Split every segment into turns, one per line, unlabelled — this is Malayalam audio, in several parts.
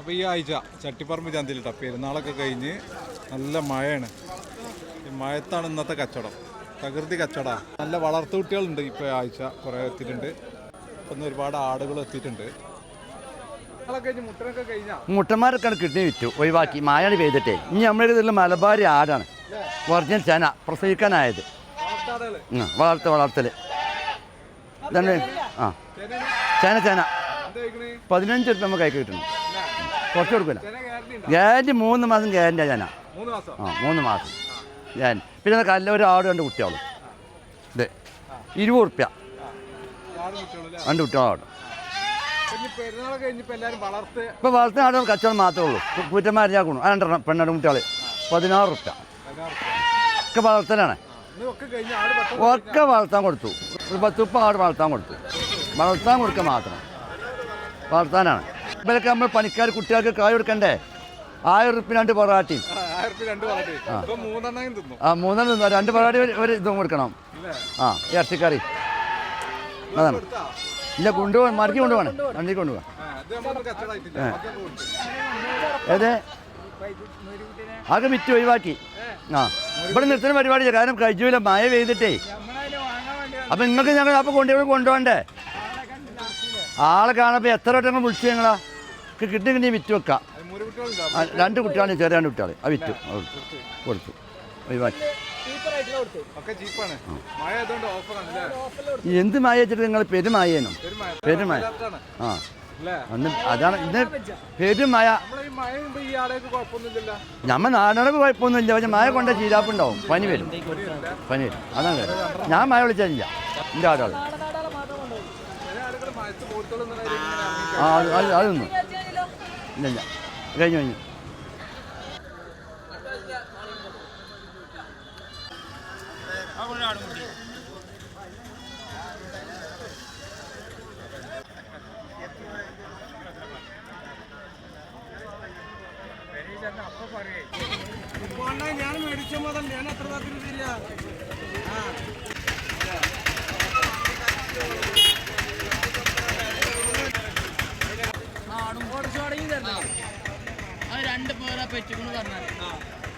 അപ്പോൾ ഈ ആഴ്ച ചട്ടിപ്പറമ്പ് ചന്തയിൽ കേട്ടോ പെരുന്നാളൊക്കെ കഴിഞ്ഞ് നല്ല മഴയാണ്. ഈ മഴത്താണ് ഇന്നത്തെ കച്ചവടം. പ്രകൃതി കച്ചവട. നല്ല വളർത്തു കുട്ടികളുണ്ട് ഇപ്പോൾ ആഴ്ച കുറേ എത്തിയിട്ടുണ്ട്. ഇപ്പം ഒരുപാട് ആടുകൾ എത്തിയിട്ടുണ്ട്.
മുട്ടന്മാരൊക്കെ കിഡ്നി വിറ്റു ഒഴിവാക്കി. മായാണ് പെയ്തിട്ടേ. ഇനി നമ്മുടെ ഇതിൽ മലബാരി ആടാണ്. ഒറിജിനൽ ചേന പ്രസവിക്കാനായത്. വളർത്ത് വളർത്തൽ. ഇതാണ് ആ. ചേന ചേന. പതിനഞ്ച് റുപ്യ നമുക്ക് കൈക്ക് കുറച്ച് കൊടുക്കില്ല
ഗ്യാരണ്ടി
മൂന്ന് മാസം ഗ്യാരണ്ടി ചേന
ഞാൻ
ആ മൂന്ന് മാസം. ഗ്യാരണ്ടി പിന്നെ കല്ല ഒരു ആട് രണ്ട് കുട്ടികളും. ഇത് ഇരുപത്
കുട്ടികളല്ലേ
രണ്ട്
വളർത്ത്
ഇപ്പോൾ വളർത്തുന്ന ആടുകൾ കച്ചവടം മാത്രമേ ഉള്ളൂ. കൂറ്റന്മാരാക്കണം ആ രണ്ടെണ്ണം പെണ്ണെണ്ണം കുട്ടികൾ പതിനാറ് റുപ്യ ഒക്കെ വളർത്തലാണ്.
ഒക്കെ
വളർത്താൻ കൊടുത്തു. ഒരു പത്ത് ആട് വളർത്താൻ കൊടുത്തു. വളർത്താൻ കൊടുക്കുക മാത്രം. വളർത്താനാണ്. ഇവരൊക്കെ നമ്മൾ പണിക്കാർ കുട്ടികൾക്ക് കായ് കൊടുക്കണ്ടേ? ആയിരം റുപ്യ രണ്ട് പൊറാട്ടി.
ആ, മൂന്നെണ്ണം തിന്നു.
രണ്ട് പൊറാട്ടി ഒരു- ഇതും കൊടുക്കണം. ആ ഇറച്ചിക്കറി. അതാണ്. ഇല്ല കൊണ്ടുപോകാൻ മറിച്ച് കൊണ്ടുപോകണം. വണ്ടി കൊണ്ടുപോകാം. ഏത്? ആകെ വിറ്റ് ഒഴിവാക്കി. ആ. ഇവിടെ നിർത്തുന്ന പരിപാടിയില്ല. കാരണം കഴിച്ചില്ല മഴ പെയ്തിട്ടേ. അപ്പം നിങ്ങൾക്ക് ഞങ്ങൾ അപ്പം കൊണ്ടുപോയി കൊണ്ടുപോകണ്ടേ? ആളെ കാണപ്പോൾ എത്ര വട്ടം വിളിച്ചു ഞങ്ങളാ? കിട്ടി കിട്ടി വിറ്റ് വെക്കാം. രണ്ട് കുട്ടികളാണ് ചെറിയ രണ്ട് കുട്ടികൾ ആ വിറ്റു. കൊടുത്തു. ഒഴിവാക്കി എന്ത് മായ വെച്ചിട്ട് നിങ്ങൾ പെരുമായേനും?
പെരുമായ.
ആ. അന്ന് അതാണ് ഇന്ന്
പെരുമായ.
നമ്മ നാടനക്ക് കുഴപ്പമൊന്നുമില്ല. പക്ഷെ മഴ കൊണ്ട ചീരാപ്പുണ്ടാവും പനി വരും. പനി വരും. അതാണ് കാര്യം. ഞാൻ മഴ വിളിച്ചില്ല എന്റെ ആടാൾ ആ അത് അത് അതൊന്നും. ഇല്ല ഇല്ല. കഴിഞ്ഞു കഴിഞ്ഞു.
ഞാൻ മേടിച്ച മതം ഞാൻ എത്ര തരില്ല
അത് രണ്ട് പേരാ പെറ്റിക്കൊണ്ട് പറഞ്ഞാൽ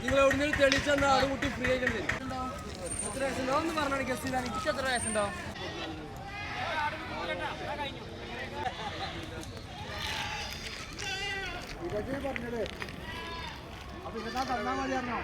നിങ്ങൾ എവിടെ നിന്ന് തെളിച്ച് തന്ന കുട്ടി ഫ്രീ ആയിട്ടുണ്ട്
എത്ര വയസ്സുണ്ടോ? എന്ന് പറഞ്ഞാണ് ഗസ് ചെയ്താൽ എനിക്ക് എത്ര വയസ്സുണ്ടോ? പറഞ്ഞത് അപ്പൊ ഇതാ തന്നാ മതിയായിരുന്നോ?